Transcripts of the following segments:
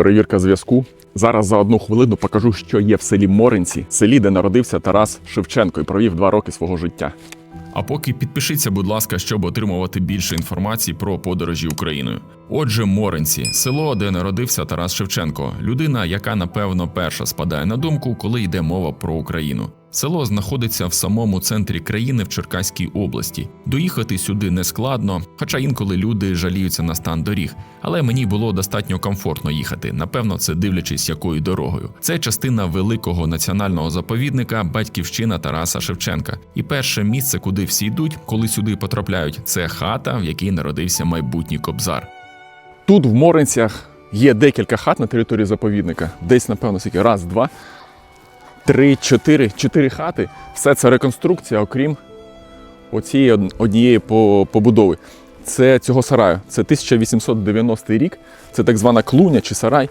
Перевірка зв'язку. Зараз за одну хвилину покажу, що є в селі Моринці, селі, де народився Тарас Шевченко і провів два роки свого життя. А поки підпишіться, будь ласка, щоб отримувати більше інформації про подорожі Україною. Отже, Моренці, село, де народився Тарас Шевченко, людина, яка напевно перша спадає на думку, коли йде мова про Україну. Село знаходиться в самому центрі країни в Черкаській області. Доїхати сюди не складно, хоча інколи люди жаліються на стан доріг. Але мені було достатньо комфортно їхати. Напевно, це дивлячись, якою дорогою. Це частина великого національного заповідника Батьківщина Тараса Шевченка. І перше місце, куди всі йдуть, коли сюди потрапляють, це хата, в якій народився майбутній кобзар. Тут в Моренцях є декілька хат на території заповідника, десь, напевно, скільки раз-два. 3-4 хати. Все це реконструкція, окрім оцієї однієї побудови. Це цього сараю. Це 1890 рік. Це так звана клуня чи сарай.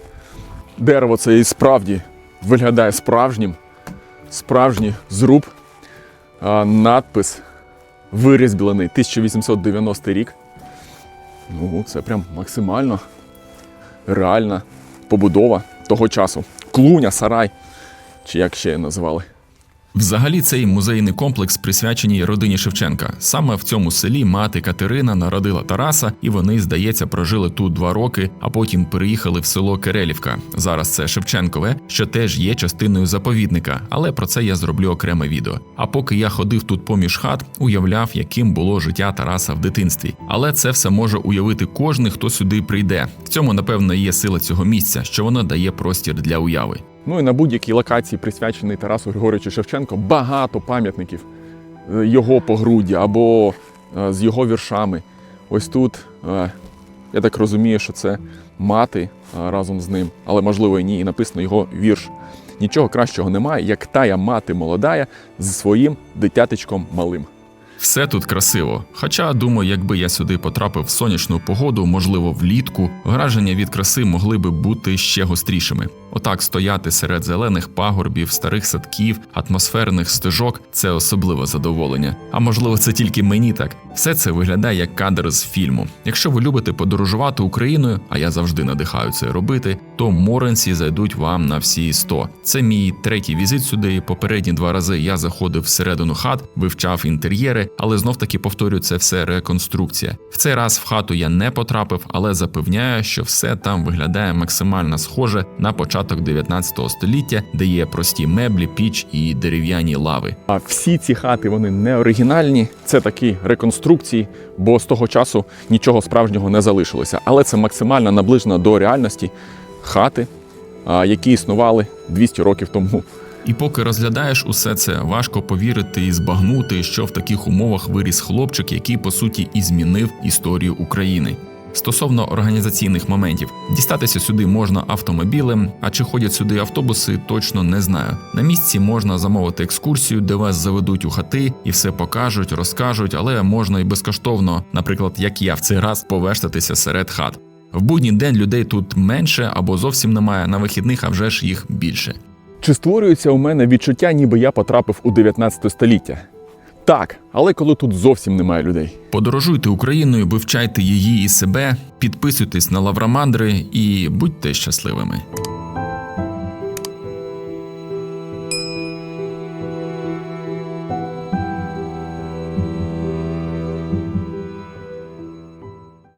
Дерево це і справді виглядає справжнім. Справжній зруб. А, Надпис вирізблений 1890 рік. Ну, Це прям максимально реальна побудова того часу. Клуня, сарай чи як ще її. Взагалі, цей музейний комплекс присвячений родині Шевченка. Саме в цьому селі мати Катерина народила Тараса, і вони, здається, прожили тут два роки, а потім переїхали в село Керелівка. Зараз це Шевченкове, що теж є частиною заповідника, але про це я зроблю окреме відео. А поки я ходив тут поміж хат, уявляв, яким було життя Тараса в дитинстві. Але це все може уявити кожен, хто сюди прийде. В цьому, напевно, є сила цього місця, що воно дає простір для уяви. Ну і на будь-якій локації, присвяченій Тарасу Григоровичу Шевченко, багато пам'ятників е, його погруддя або е, з його віршами. Ось тут, е, я так розумію, що це мати разом з ним, але можливо і ні, і написано його вірш. Нічого кращого немає, як тая мати молодая з своїм дитятичком малим. Все тут красиво. Хоча, думаю, якби я сюди потрапив в сонячну погоду, можливо, влітку, враження від краси могли би бути ще гострішими. Отак стояти серед зелених пагорбів, старих садків, атмосферних стежок це особливе задоволення. А можливо, це тільки мені так. Все це виглядає як кадр з фільму. Якщо ви любите подорожувати Україною, а я завжди надихаю це робити, то Моренці зайдуть вам на всі 100. Це мій третій візит сюди. Попередні два рази я заходив всередину хат, вивчав інтер'єри, але знов таки повторюю, це все реконструкція. В цей раз в хату я не потрапив, але запевняю, що все там виглядає максимально схоже на початок 19 століття, де є прості меблі, піч і дерев'яні лави. А всі ці хати вони не оригінальні, це такі реконструкції, бо з того часу нічого справжнього не залишилося. Але це максимально наближено до реальності хати, які існували 200 років тому. І поки розглядаєш усе це, важко повірити і збагнути, що в таких умовах виріс хлопчик, який по суті і змінив історію України. Стосовно організаційних моментів, дістатися сюди можна автомобілем, а чи ходять сюди автобуси, точно не знаю. На місці можна замовити екскурсію, де вас заведуть у хати і все покажуть, розкажуть, але можна і безкоштовно, наприклад, як я в цей раз повештатися серед хат. В будній день людей тут менше або зовсім немає, на вихідних, а вже ж їх більше. Чи створюється у мене відчуття, ніби я потрапив у 19 століття? Так, але коли тут зовсім немає людей. Подорожуйте Україною, вивчайте її і себе, підписуйтесь на лаврамандри і будьте щасливими.